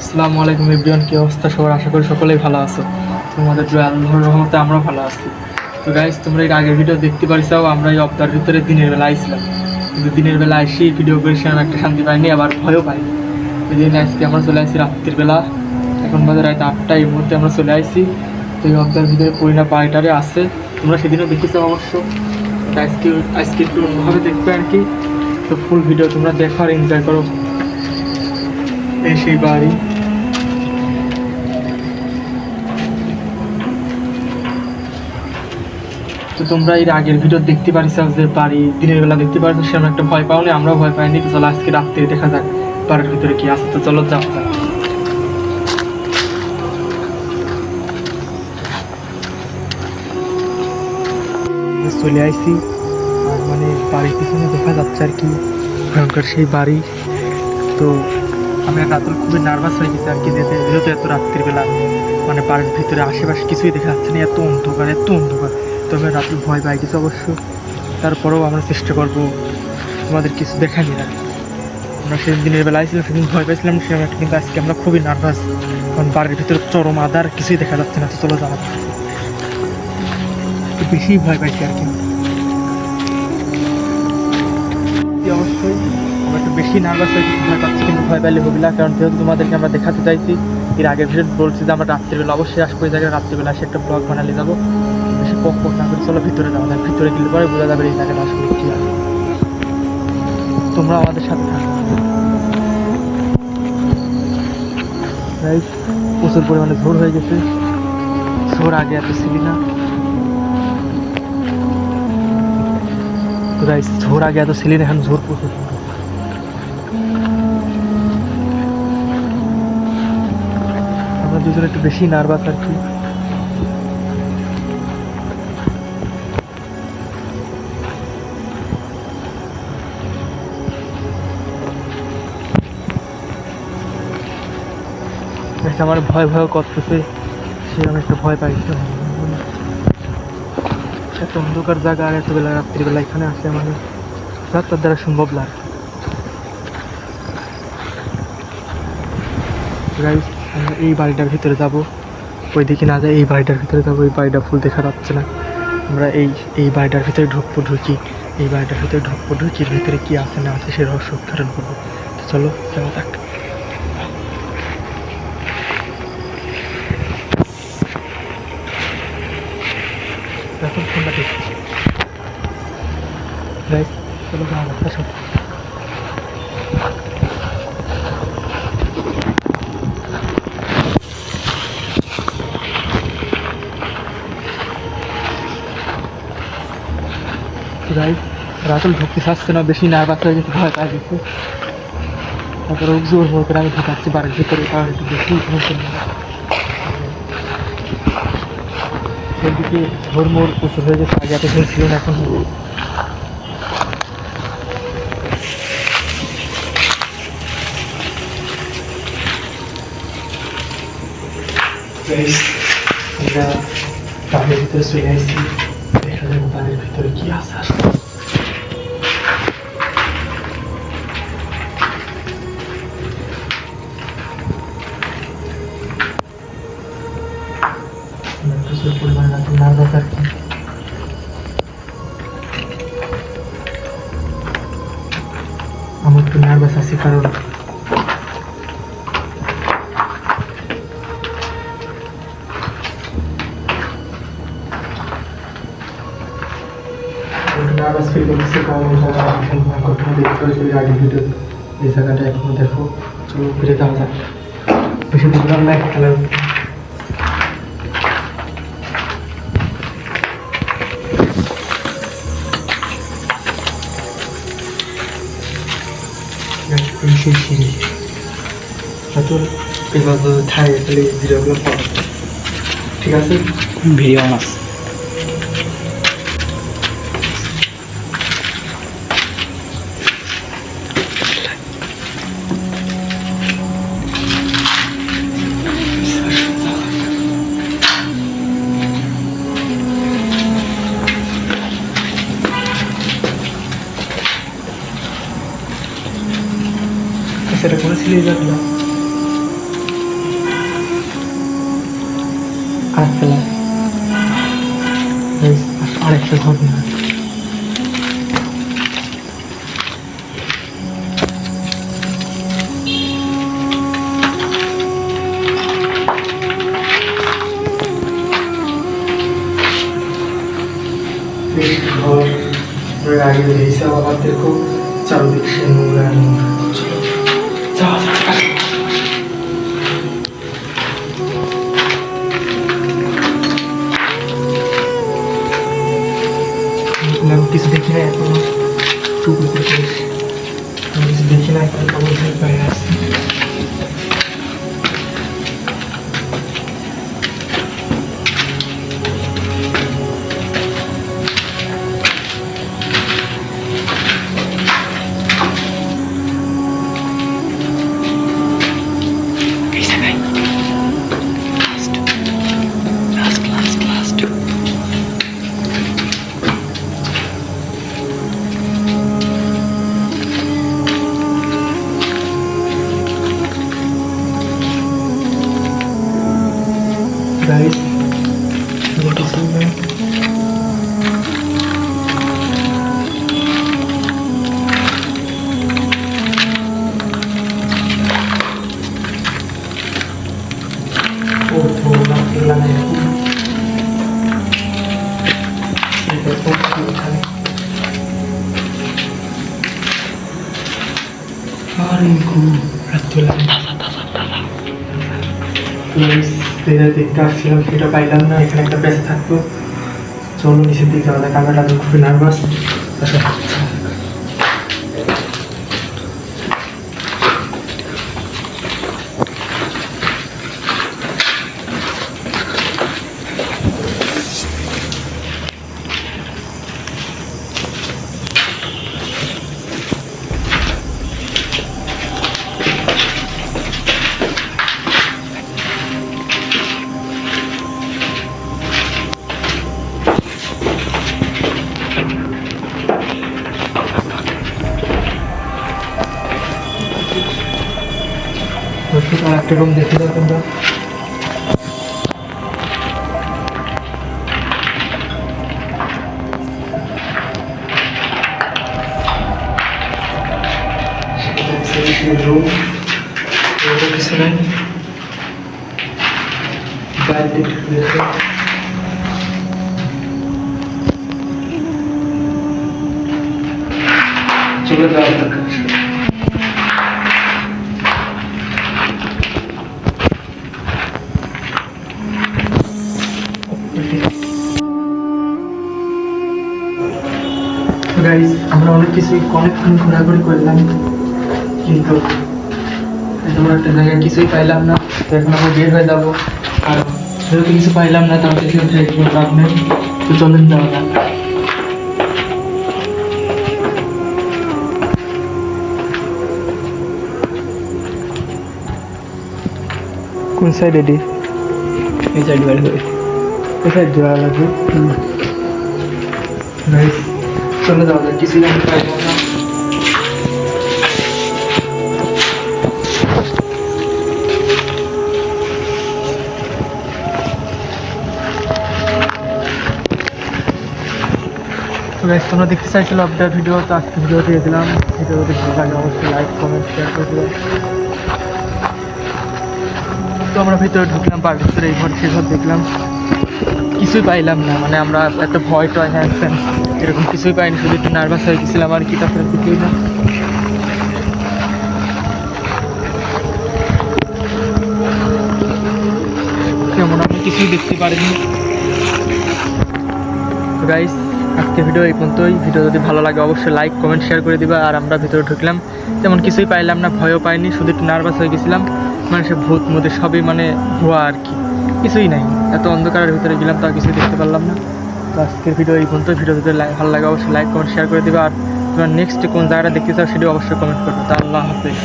আসসালামু আলাইকুম এভরিওয়ান, কি অবস্থা সবার? আশা করি সকলেই ভালো আছো। তোমাদের আল্লাহর রহমতে আমরা ভালো আছি। তো গাইজ তোমরা এর আগের ভিডিও দেখতে পারিসাও আমরা এই অবতার ভিতরে দিনের বেলা আইছিলাম। কিন্তু দিনের বেলা এসেই ভিডিও করে সেরকম একটা শান্তি পাইনি, আবার ভয়ও পাইনি। ওই জন্য আজকে আমরা চলে আসছি রাত্রির বেলা। এখন বাজার রাত আটটা, এই মুহূর্তে আমরা চলে আসছি তো এই অবতার ভিতরে পরিণা বাড়িটারে আছে। তোমরা সেদিনও দেখেছ অবশ্য। আজকে আজকে একটু অন্যভাবে দেখবে আর কি। তো ফুল ভিডিও তোমরা দেখো আর এনজয় করো। এই সেই বাড়ি। তো তোমরা এর আগের ভিডিও দেখতে পারিস যে বাড়ি, দিনের বেলা দেখতে পারিস সেরকম একটা ভয় পাওনি, আমরাও ভয় পাইনি। চলো আজকে রাত্রে দেখা যাক, বাড়ির ভিতরে কি আছে। তো চলো যাও। চলে আইছি, আর মানে বাড়ির পিছনে দেখা যাচ্ছে আর কি। ভয়ঙ্কর সেই বাড়ি। তো আমি রাতুল খুবই নার্ভাস হয়ে গেছি আর কি যেতে। যেহেতু এত রাত্রিবেলা মানে বাড়ির ভিতরে আশেপাশে কিছুই দেখা যাচ্ছে না, এত অন্ধকার এত অন্ধকার। তো আমি রাতুল ভয় পাই গেছি অবশ্য। তারপরেও আমরা চেষ্টা করব তোমাদের কিছু দেখানি না আমরা সেদিন দিনের বেলা আইছিলাম সেদিন ভয় পাইছিলাম সেরকম একটা কিন্তু আজকে আমরা খুবই নার্ভাস কারণ বাড়ির ভিতরে চরম আদার কিছুই দেখা যাচ্ছে না, তো চলো যাওয়া। বেশি ভয় পাইছি আর কি। অবশ্যই বেশি নার্ভাস হয়ে ভয় পাচ্ছি, কিন্তু ভয় পাইলে হবি না, কারণ যেহেতু তোমাদেরকে আমরা দেখাতে চাইছি, এর আগের ভিডিও বলছি যে আমরা রাত্রিবেলা অবশ্যই আসব, এই জায়গায় রাত্রিবেলা এসে একটা ব্লগ বানালে যাব। বেশি পক পক না করে চলো ভিতরে যাওয়া যায় ভিতরে গেলে পরে বোঝা যাবে এই জায়গাটা আসলে কি আছে। তোমরা আমাদের সাথে থাকো। প্রচুর পরিমাণে ঝোড় হয়ে গেছে। ঝোড় আগে এত ছিলি না। ঝোড় আগে এত ছিলি না, এখন ঝোড় প্রচুর। দুজন একটু বেশি নার্ভাস আর কি। আমার ভয় ভয় করতেছে, সে আমি একটু ভয় পাইছে এত অন্ধকার জায়গা আর এত বেলা রাত্রিবেলা এখানে আসে মানে রাস্তার দ্বারা সম্ভব না আমরা এই বাড়িটার ভিতরে যাব। ওই দিকে না যাই এই বাড়িটার ভিতরে যাব এই বাড়িটা ফুল দেখা যাচ্ছে না। আমরা এই এই বাড়িটার ভিতরে ঢুকবো ঢুকি। এই বাড়িটার ভিতরে ঢুকবো ঢুকি ভিতরে কি আছে না আছে সে রহস্য উদ্ঘাটন করব। তো চলো যাওয়া যাক। এখন ফোনটা দেখি Guys, চলো যাওয়া যাক আসো গাইজ রাতুল ঢুকতে চাচ্ছে না, বেশি নার্ভাস হয়ে গেছে ভয় পাই গেছে তারপরে জোর জোর করে আমি ঢুকাচ্ছি বাড়ির ভিতরে, কারণ একটু বেশি ঘুমছে না সেদিকে ঝোরমোর প্রচুর হয়ে গেছে, আগে এত ছিল না এখন আমরা বাড়ির ভিতরে চলে আসছি। ভিতরে কি আছে আসলে আমরা প্রচুর পরিমাণে রাতে নার্ভাস আর কি আমার একটু নার্ভাস আছি কারণ কারণ এই জায়গাটা এখনও দেখো চলো, ফিরে যাওয়া যাক। বেশি দূর না একটা সেই সিঁড়ি হয়তো পাবো ঠিক আছে? ভিডিও অন সেটা করেছিলি এই জায়গাটা আর ফেলা। আরেকটা ঘর আগে বেরিয়েছে আবার দেখো hariku ratulan প্লিজ যেটা দেখতে আসছিলাম, সেটা পাইলাম না, এখানে একটা প্যাচ থাকতো। চলো নিচের দিকে যাওয়া যাক আমরা খুবই নার্ভাস আর একটা রুম দেখে দাও তোমরা রুম কিছু নাই বাইরে একটু দেখো চলে যাওয়া দরকার আমরা অনেক কিছুই অনেকক্ষণ ঘোরাঘুরি করলাম কিন্তু তেমন একটা জায়গায় কিছুই পাইলাম না। এখন আমরা বের হয়ে যাব। আর যেহেতু কিছু পাইলাম না তাহলে কিছু লাভ নেই তো চলেন যাওয়া যাক। কোন সাইড এডি এই সাইড বাড়ি এই সাইড যাওয়া লাগবে। চলে যাওয়া তো তোমরা দেখতে চাইছিল আপডেট ভিডিও তো আজকে ভিডিও দিয়ে দিলাম ভিডিও ভালো লাগে অবশ্যই লাইক কমেন্ট শেয়ার করে দিলাম তো আমরা ভিতরে ঢুকলাম পার ভিতরে এই ঘর সে ঘর দেখলাম। কিছুই পাইলাম না মানে আমরা এত ভয় টয় হ্যান ত্যান এরকম কিছুই পাইনি, শুধু একটু নার্ভাস হয়ে গেছিলাম, আর কি তারপরে কিছুই না। কেমন আমি কিছুই দেখতে পারিনি গাইস আজকে ভিডিও এই পর্যন্তই। ভিডিও যদি ভালো লাগে, অবশ্যই লাইক কমেন্ট শেয়ার করে দিবা, আর আমরা ভিতরে ঢুকলাম। তেমন কিছুই পাইলাম না, ভয়ও পাইনি, শুধু একটু নার্ভাস হয়ে গেছিলাম। মানে সে ভূত মধ্যে সবই মানে ভুয়া আর কি। কিছুই নাই। এত অন্ধকারের ভিতরে গেলাম তো আর কিছুই দেখতে পারলাম না। তো আজকের ভিডিও এই পর্যন্ত ভিডিও যদি ভালো লাগে অবশ্যই লাইক কমেন্ট শেয়ার করে দেবে। আর তোমার নেক্সট কোন জায়গাটা দেখতে চাও সেটিও অবশ্যই কমেন্ট করবে। তা আল্লাহ হাফেজ।